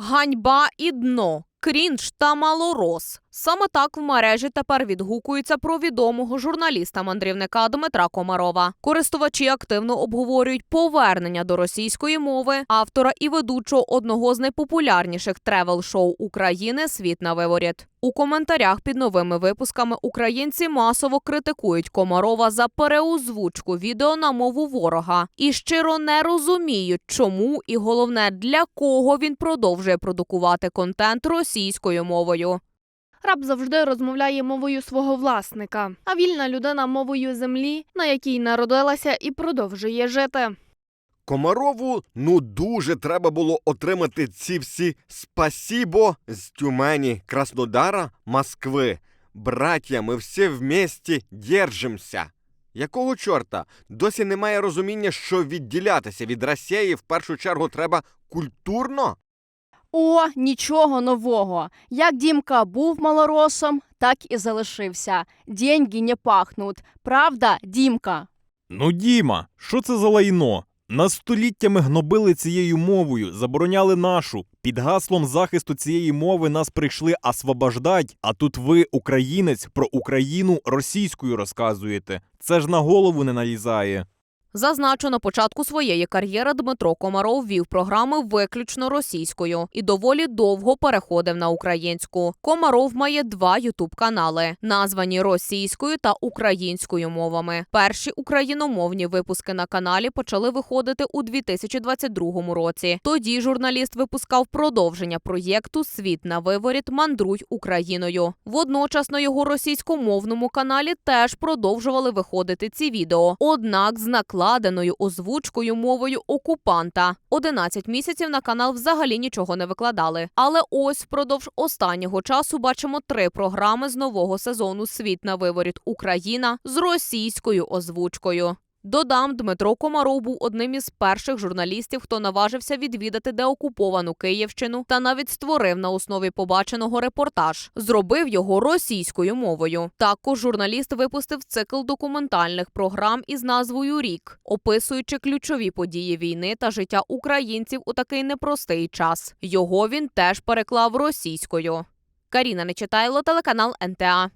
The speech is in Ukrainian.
Ганьба і дно. Крінж та малорос. Саме так в мережі тепер відгукуються про відомого журналіста-мандрівника Дмитра Комарова. Користувачі активно обговорюють повернення до російської мови автора і ведучого одного з найпопулярніших тревел-шоу України Світ на виворіт. У коментарях під новими випусками українці масово критикують Комарова за переозвучку відео на мову ворога і щиро не розуміють, чому і головне для кого він продовжує продукувати контент російською мовою. Раб завжди розмовляє мовою свого власника, а вільна людина мовою землі, на якій народилася і продовжує жити. Комарову ну дуже треба було отримати ці всі спасібо з Тюмені, Краснодара, Москви. Браття, ми всі вместе держимося. Якого чорта? Досі немає розуміння, що відділятися від Росії в першу чергу треба культурно? О, нічого нового. Як Дімка був малоросом, так і залишився. Деньги не пахнуть. Правда, Дімка? Ну, Діма, що це за лайно? Нас століттями гнобили цією мовою, забороняли нашу. Під гаслом захисту цієї мови нас прийшли освобождать, а тут ви, українець, про Україну російською розказуєте. Це ж на голову не налізає. Зазначу, на початку своєї кар'єри Дмитро Комаров вів програми виключно російською і доволі довго переходив на українську. Комаров має два ютуб-канали, названі російською та українською мовами. Перші україномовні випуски на каналі почали виходити у 2022 році. Тоді журналіст випускав продовження проєкту Світ на виворіт мандруй Україною. Водночас на його російськомовному каналі теж продовжували виходити ці відео, однак з накладеною озвучкою мовою окупанта. 11 місяців на канал взагалі нічого не викладали. Але ось впродовж останнього часу бачимо три програми з нового сезону Світ на виворіт Україна з російською озвучкою. Додам, Дмитро Комаров був одним із перших журналістів, хто наважився відвідати деокуповану Київщину та навіть створив на основі побаченого репортаж. Зробив його російською мовою. Також журналіст випустив цикл документальних програм із назвою Рік, описуючи ключові події війни та життя українців у такий непростий час. Його він теж переклав російською. Каріна Нечитайло, телеканал НТА.